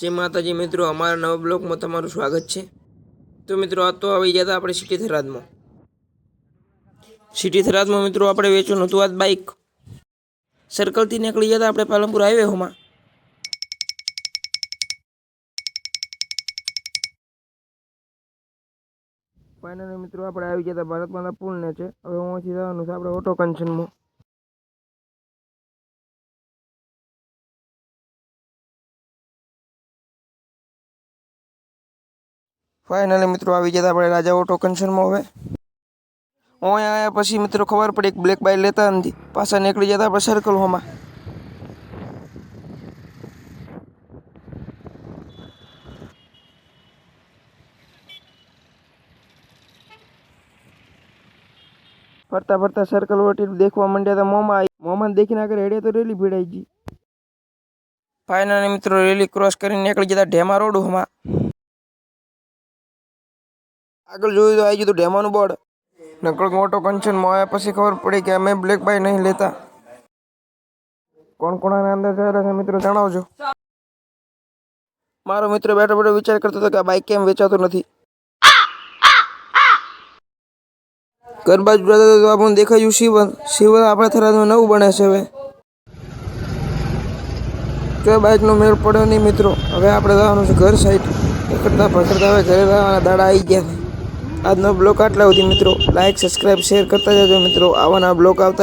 જય માતાજી મિત્રો, અમારા નવા બ્લોગમાં તમારું સ્વાગત છે. તો મિત્રો, આ તો આવી હતા આપણે સિટી થરાદમાં. સિટી થરાદમાં મિત્રો, આપણે વેચવાનું હતું આજ બાઇક સર્કલથી નીકળી હતા આપણે પાલનપુર હાઈવે હોમાં. ફાઇનલ મિત્રો, આપણે આવી ગયા હતા ભારતમાલા પુલ ને છે. હવે હું અહીંથી જવાનું છે આપણે ઓટો કન્શનમાં ફાઇનલી મિત્રો આવી ગયા આપણે રાજા ઓટો કન્શનમાં હવે. અહીંયા આવ્યા પછી મિત્રો ખબર પડી એક બ્લેક બાઇક લેતા નથી. પાછા નીકળી જતા આપણે સર્કલ હોમાં. ફરતા ફરતા સર્કલ વટી દેખવા માંડ્યા હતા મોમાં મોમાં દેખીને આગળ હેડે તો રેલી ભીડાઈ ગઈ. ફાઇનલી મિત્રો રેલી ક્રોસ કરીને નીકળી જતા ઢેમા રોડ હોમાં. આગળ જોયું તો આવી ગયું ઢેમાનું બોર્ડ નકળ મોટો કંચનમાં આવ્યા પછી ખબર પડી કે અમે બ્લેક બાય નહીં લેતા. કોણ કોણાના અંદર થયેલા છે મિત્રો જણાવજો. મારો મિત્ર બેઠો બેઠો વિચાર કરતો હતો કે આ બાઇક કેમ વેચાતું નથી. ઘર બાજુ જતા તો આપણને દેખાયું શિવન. શિવન આપણા થરાદમાં નવું બને છે હવે. કે બાઇકનો મેળ પડ્યો નહીં મિત્રો. હવે આપણે જવાનું છે ઘર સાઈડ કરતા પકડતા હવે ઘરે રહેવાના દાડા આવી ગયા આજનો બ્લોગ આટલા સુધી મિત્રો. લાઈક સબસ્ક્રાઈબ શેર કરતા જજો મિત્રો. આવાના બ્લોગ આવતા